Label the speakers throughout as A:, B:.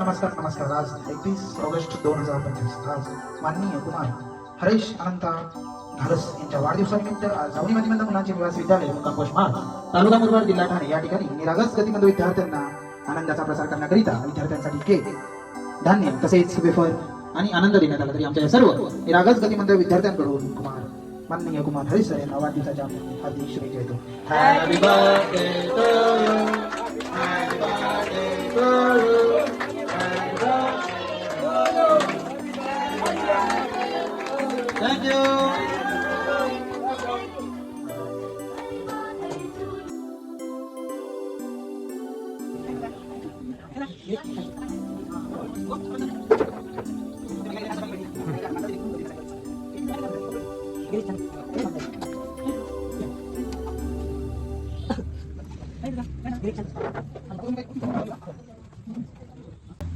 A: नमस्कार नमस्कार. आज एकवीस ऑगस्ट दोन हजार पंचवीस. आज माननीय कुमार हरेश अनंता घारस यांच्या वाढदिवसानिमित्त आज जावणी माध्यमांना मुलांचे निवास विद्यालय मुक्काम मार्ग तालुका मुरबाड जिल्हा ठाणे. या ठिकाणी निरागस गतिमंद विद्यार्थ्यांना आनंदाचा प्रसार करण्याकरिता विद्यार्थ्यांसाठी केक धान्य तसेच वेफर आणि आनंद देण्यात आला तरी आमच्या सर्व निरागस गतिमंद विद्यार्थ्यांकडून कुमार माननीय कुमार हरीश सर यांना वाढदिवसाच्या हार्दिक शुभेच्छा देतो.
B: Thank you.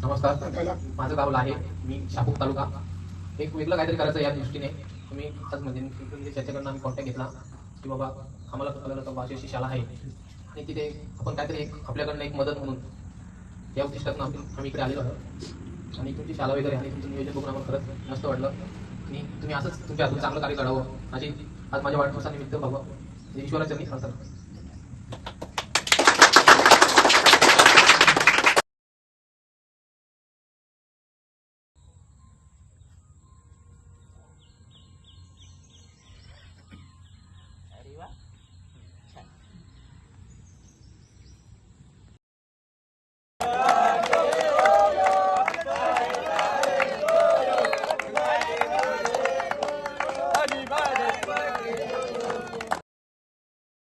C: नमस्कार माझं गाव आहे मी शापूर तालुका एक वेगळं काहीतरी करायचं या दृष्टीने. तुम्ही आज म्हणजे त्याच्याकडनं आम्ही कॉन्टॅक्ट घेतला की बाबा आम्हाला कळलं तर भाषेची शाळा आहे. आणि तिथे आपण काहीतरी एक आपल्याकडनं एक मदत म्हणून या उद्दिष्टातून आपण आम्ही इकडे आलेलो आहोत. आणि तुमची शाळा वगैरे आणि तुमचं नियोजन बघून आम्हाला खरंच मस्त वाटलं. आणि तुम्ही असंच तुमच्या हातून चांगलं कार्य करावं अशी आज माझ्या वाढदिवसानिमित्त बाबा ईश्वराच्या मी